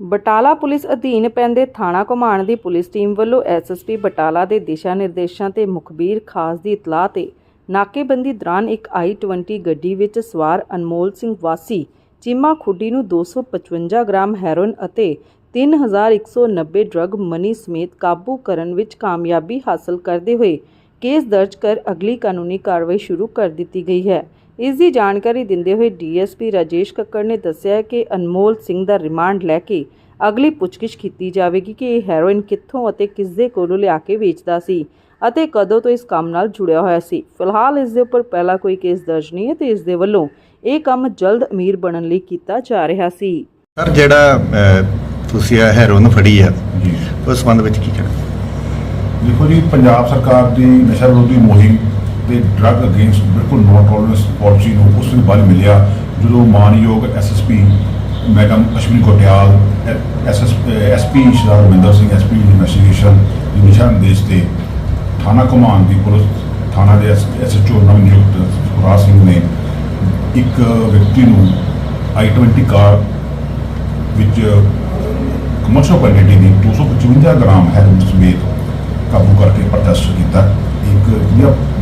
Batala police ਅਧੀਨ ਪੈਂਦੇ ਥਾਣਾ ਘੁਮਾਣ ਦੀ ਪੁਲਿਸ ਟੀਮ ਵੱਲੋਂ ਐਸਐਸਪੀ ਬਟਾਲਾ ਦੇ ਦਿਸ਼ਾ ਨਿਰਦੇਸ਼ਾਂ ਤੇ ਮੁਖਬੀਰ ਖਾਸ ਦੀ ਇਤਲਾਹ ਤੇ ਨਾਕੇਬੰਦੀ ਦੌਰਾਨ ਇੱਕ i20 ਗੱਡੀ ਵਿੱਚ ਸਵਾਰ ਅਨਮੋਲ ਸਿੰਘ ਵਾਸੀ, ਚੀਮਾ ਖੁੱਡੀ ਨੂੰ 255 ਗ੍ਰਾਮ ਹੈਰੋਇਨ ਅਤੇ 3190 ਡਰੱਗ ਮਨੀ ਸਮੇਤ ਕਾਬੂ ਕਰਨ ਵਿੱਚ ਕਾਮਯਾਬੀ ਹਾਸਲ ਕਰਦੇ ਹੋਏ ਕੇਸ ਦਰਜ ਕਰ ਅਗਲੀ ਕਾਨੂੰਨੀ ਕਾਰਵਾਈ ਸ਼ੁਰੂ ਕਰ ਦਿੱਤੀ ਗਈ ਹੈ। ਇਸ ਦੀ ਜਾਣਕਾਰੀ ਦਿੰਦੇ ਹੋਏ ਡੀਐਸਪੀ ਰਾਜੇਸ਼ ਕੱਕੜ ਨੇ ਦੱਸਿਆ ਕਿ ਅਨਮੋਲ ਸਿੰਘ ਦਾ ਰਿਮਾਂਡ ਲੈ ਕੇ ਅਗਲੀ ਪੁੱਛਗਿੱਛ ਕੀਤੀ ਜਾਵੇਗੀ ਕਿ ਇਹ ਹੈਰੋਇਨ ਕਿੱਥੋਂ ਅਤੇ ਕਿਸ ਦੇ ਕੋਲੋਂ ਲਿਆ ਕੇ ਵੇਚਦਾ ਸੀ ਅਤੇ ਕਦੋਂ ਤੋਂ ਇਸ ਕੰਮ ਨਾਲ ਜੁੜਿਆ ਹੋਇਆ ਸੀ। ਫਿਲਹਾਲ ਇਸ ਦੇ ਉੱਪਰ ਪਹਿਲਾ ਕੋਈ ਕੇਸ ਦਰਜ ਨਹੀਂ ਹੈ ਤੇ ਇਸ ਦੇ ਵੱਲੋਂ ਇਹ ਕੰਮ ਜਲਦ ਅਮੀਰ ਬਣਨ ਲਈ ਕੀਤਾ ਜਾ ਰਿਹਾ ਸੀ। ਸਰ ਜਿਹੜਾ ਤੁਸੀਂ ਇਹ ਹੈਰੋਨ ਫੜੀ ਆ ਜੀ। ਉਸ ਸੰਬੰਧ ਵਿੱਚ ਕੀ ਕਹਿਣਾ? ਦੇਖੋ ਜੀ ਪੰਜਾਬ ਸਰਕਾਰ ਦੀ ਨਸ਼ਾ ਵਿਰੋਧੀ ਮੁਹਿੰਮ ਤੇ ਡਰੱਗ ਅਗੇਂਸਟ ਬਿਲਕੁਲ ਨੋ ਟੋਲਰੈਂਸ ਪਾਲਿਸੀ ਨੂੰ ਉਸ ਦਿਨ ਬਲ ਮਿਲਿਆ, ਜਦੋਂ ਮਾਨਯੋਗ SSP madam Ashwani Kotiyal SS SP Shri Ravinder Singh SP investigation ਦੇ ਨਿਸ਼ਾਨ ਨਿਰਦੇਸ਼ ਤੇ ਥਾਣਾ ਕਮਾਨ ਦੀ ਪੁਲਿਸ, ਥਾਣਾ ਦੇ ਐਸਐਚਓ ਨਵ ਨਿਯੁਕਤ ਸੁਖਰਾਜ ਸਿੰਘ ਨੇ ਇੱਕ ਵਿਅਕਤੀ ਨੂੰ i20 ਕਾਰ ਵਿੱਚ ਕਮਰਸ਼ਲ ਕੁਆਂਟੀਟੀ ਦੀ 255 ਗ੍ਰਾਮ ਹੈਰੋਇਨ ਸਮੇਤ ਕਾਬੂ ਕਰਕੇ ਪ੍ਰਦਰਸ਼ ਕੀਤਾ। ਇੱਕ ਵਧੀਆ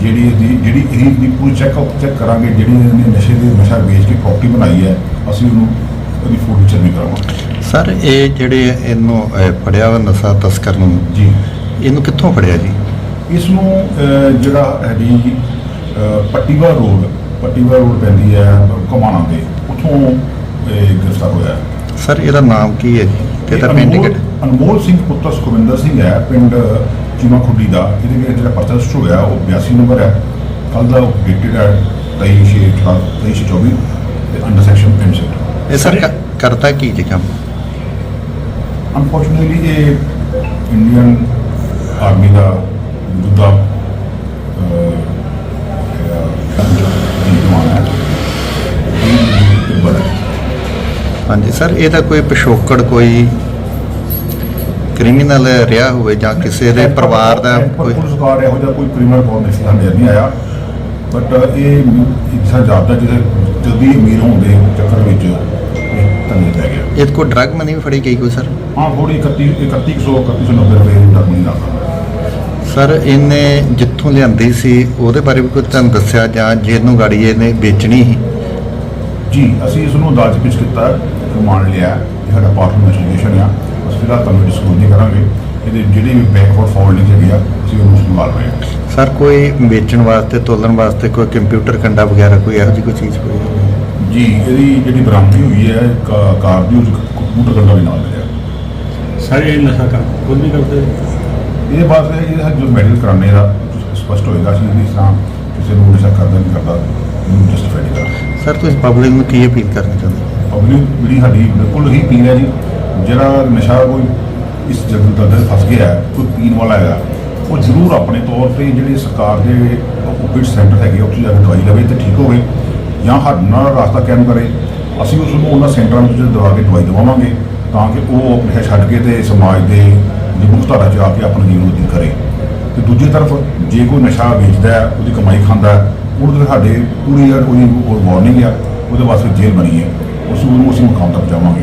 ਜਿਹੜੀ ਇਹਦੀ ਜਿਹੜੀ ਇਹ ਦੀ ਪੂਰੀ ਚੈੱਕ ਚੈੱਕ ਕਰਾਂਗੇ ਜਿਹੜੀ ਇਹਨੇ ਨਸ਼ੇ ਦੇ ਨਸ਼ਾ ਵੇਚ ਕੇ ਪ੍ਰਾਪਰਟੀ ਬਣਾਈ ਹੈ ਅਸੀਂ ਉਹਨੂੰ ਉਹਦੀ ਫੋਟੋ ਚੈੱਕ ਕਰਾਵਾਂਗੇ। ਸਰ ਇਹ ਜਿਹੜੇ ਇਹਨੂੰ ਫੜਿਆ ਵਾ ਨਸ਼ਾ ਤਸਕਰ ਨੂੰ ਜੀ। ਇਹਨੂੰ ਕਿੱਥੋਂ ਫੜਿਆ ਜੀ? ਇਸ ਨੂੰ ਜਿਹੜਾ ਹੈਗੀ ਪੱਟੀਵਾ ਰੋਡ ਪੱਟੀਵਾ ਰੋਡ ਪੈਂਦੀ ਹੈ ਘਮਾਣਾ ਦੇ ਉੱਥੋਂ ਗ੍ਰਿਫਤਾਰ ਹੋਇਆ। ਸਰ ਇਹਦਾ ਨਾਮ ਕੀ ਹੈ ਜੀ? ਤੇ ਇਹਦਾ ਇਹ ਪਿੰਡ ਅਨਮੋਲ ਸਿੰਘ ਪੁੱਤਰ ਸੁਖਵਿੰਦਰ ਸਿੰਘ ਹੈ ਪਿੰਡ ਚੀਮਾ ਖੁੱਡੀ ਦਾ ਇਹਦੇ ਵਿੱਚ ਜਿਹੜਾ ਪਰਚਾ ਰਜਿਸਟਰ ਹੋਇਆ ਉਹ 82 ਨੰਬਰ ਹੈ। ਕੱਲ ਦਾ ਉਹ ਡੇਟਡ ਹੈ 23 24 ਤੇ ਅੰਡਰ ਸੈਕਸ਼ਨ ਐਮਸੈਟ ਇਹ ਸਰ ਕ- ਕਰਦਾ ਕੀ ਜੀ ਕੰਮ? ਅਨਫੋਰਚੂਨੇਟਲੀ ਇਹ ਇੰਡੀਅਨ ਆਰਮੀ ਦਾ ਦੂਜਾ ਹਾਂਜੀ ਸਰ ਇਹਦਾ ਕੋਈ ਪਿਛੋਕੜ ਕੋਈ ਕ੍ਰਿਮੀਨਲ ਰਿਹਾ ਹੋਵੇ ਜਾਂ ਕਿਸੇ ਦੇ ਪਰਿਵਾਰ ਦਾ ਕੋਈ ਪੁਲਿਸ ਕਾਰ ਇਹੋ ਜਿਹਾ ਕੋਈ ਕ੍ਰਿਮੀਨਲ ਫਾਰਮੇਸ਼ਨ ਸਾਡੇ ਨਹੀਂ ਆਇਆ ਬਟ ਇਹ ਇਨਸਾਨ ਜਾਪਦਾ ਜਿਹਦੇ ਜਲਦੀ ਅਮੀਰ ਹੋਣ ਦੇ ਚੱਕਰ ਵਿੱਚ ਤੰਗੇ ਪੈ ਗਿਆ ਇਹ ਕੋਈ ਡਰਗ ਮਨੀ ਵੀ ਫੜੀ ਗਈ ਕੋਈ ਸਰ ਹਾਂ ਥੋੜੀ 31 3100 3190 ਰੁਪਏ ਦਾ ਨਹੀਂ ਲੱਗਦਾ ਸਰ ਇਹਨੇ ਜਿੱਥੋਂ ਲਿਆਂਦੀ ਸੀ ਉਹਦੇ ਬਾਰੇ ਵੀ ਕੋਈ ਤੁਹਾਨੂੰ ਦੱਸਿਆ ਜਾਂ ਜਿਹਨੂੰ ਗਾੜੀ ਇਹਨੇ ਵੇਚਣੀ ਸੀ? ਜੀ ਅਸੀਂ ਇਸ ਨੂੰ ਅਦਾਲਤ 'ਚ ਪੇਸ਼ ਕੀਤਾ ਰਿਮਾਂਡ ਲਿਆ ਇਹ ਸਾਡਾ ਪਾਰਟ ਆਫ ਇਨਵੈਸਟੀਗੇਸ਼ਨ ਆ। ਉਸ ਫਿਲਹਾਲ ਤੁਹਾਨੂੰ ਡਿਸਕਲੋਜ਼ ਨਹੀਂ ਕਰਾਂਗੇ ਇਹਦੇ ਜਿਹੜੀ ਵੀ ਬੈਕਵਰਡ ਫਾਰਵਰਡਿੰਗ ਹੈਗੀ ਆ ਅਸੀਂ ਉਹਨੂੰ ਸੰਭਾਲ ਰਹੇ ਹਾਂ। ਸਰ ਕੋਈ ਵੇਚਣ ਵਾਸਤੇ ਤੋਲਣ ਵਾਸਤੇ ਕੋਈ ਕੰਪਿਊਟਰ ਕੰਡਾ ਵਗੈਰਾ ਕੋਈ ਇਹੋ ਜਿਹੀ ਕੋਈ ਚੀਜ਼ ਹੋਈ ਜੀ ਇਹਦੀ ਜਿਹੜੀ ਬਰਾਮਦੀ ਹੋਈ ਹੈ ਕਾ- ਕਾਰ ਦੀ ਉਸ ਕੰਪਿਊਟਰ ਕੰਡਾ ਵੀ ਨਾਲ ਮਿਲਿਆ। ਸਾਰੇ ਇਹ ਨਸ਼ਾ ਕਰ ਖੁਦ ਵੀ ਕਰਦੇ? ਇਹਦੇ ਬਾਅਦ ਇਹ ਜੋ ਮੈਡੀਕਲ ਕਰਾਣੇ ਦਾ ਸਪਸ਼ਟ ਹੋਏਗਾ ਅਸੀਂ ਇਸ ਤਰ੍ਹਾਂ ਕਿਸੇ ਨੂੰ ਨਸ਼ਾ ਕਰਦਾ ਨਹੀਂ ਕਰਦਾ ਇਹਨੂੰ ਜਸਟੀਫਾਈ ਨਹੀਂ ਕਰਦਾ। ਸਰ ਤੁਸੀਂ ਪਬਲਿਕ ਨੂੰ ਕੀ ਅਪੀਲ ਕਰਨਾ ਚਾਹੁੰਦੇ ਪਬਲਿਕ ਜਿਹੜੀ ਸਾਡੀ ਬਿਲਕੁਲ ਹੀ ਪੀਣ ਹੈ ਜੀ ਜਿਹੜਾ ਨਸ਼ਾ ਕੋਈ ਇਸ ਜਗਤ ਦਾ ਫਸ ਗਿਆ ਕੋਈ ਪੀਣ ਵਾਲਾ ਹੈਗਾ, ਉਹ ਜ਼ਰੂਰ ਆਪਣੇ ਤੌਰ ਤੇ ਜਿਹੜੇ ਸਰਕਾਰ ਦੇ ਓਪੀਡ ਸੈਂਟਰ ਹੈਗੇ ਉੱਥੇ ਜਾ ਕੇ ਦਵਾਈ ਲਵੇ ਤੇ ਠੀਕ ਹੋਵੇ ਜਾਂ ਸਾਡੇ ਨਾਲ ਰਾਸਤਾ ਕਾਇਮ ਕਰੇ। ਅਸੀਂ ਉਸ ਨੂੰ ਉਹਨਾਂ ਸੈਂਟਰਾਂ ਵਿੱਚ ਦਵਾ ਕੇ ਦਵਾਈ ਦਵਾਵਾਂਗੇ ਤਾਂ ਕਿ ਉਹ ਨਸ਼ਾ ਛੱਡ ਕੇ ਤੇ ਸਮਾਜ ਦੇ ਮੁੱਖ ਧਾਰਾ 'ਚ ਆ ਕੇ ਆਪਣਾ ਜੀਵਨ ਬਤੀਤ ਕਰੇ। ਤੇ ਦੂਜੀ ਤਰਫ ਜੇ ਕੋਈ ਨਸ਼ਾ ਵੇਚਦਾ ਹੈ, ਉਹਦੀ ਕਮਾਈ ਖਾਂਦਾ ਹੈ ਉਹਦੇ ਸਾਡੇ ਪੂਰੀ ਉਹਦੀ ਵਾਰਨਿੰਗ ਆ, ਉਹਦੇ ਵਾਸਤੇ ਜੇਲ੍ਹ ਬਣੀ ਹੈ। ਉਸ ਨੂੰ ਅਸੀਂ ਮੁਕਾਮ ਤੱਕ ਪਹੁੰਚਾਵਾਂਗੇ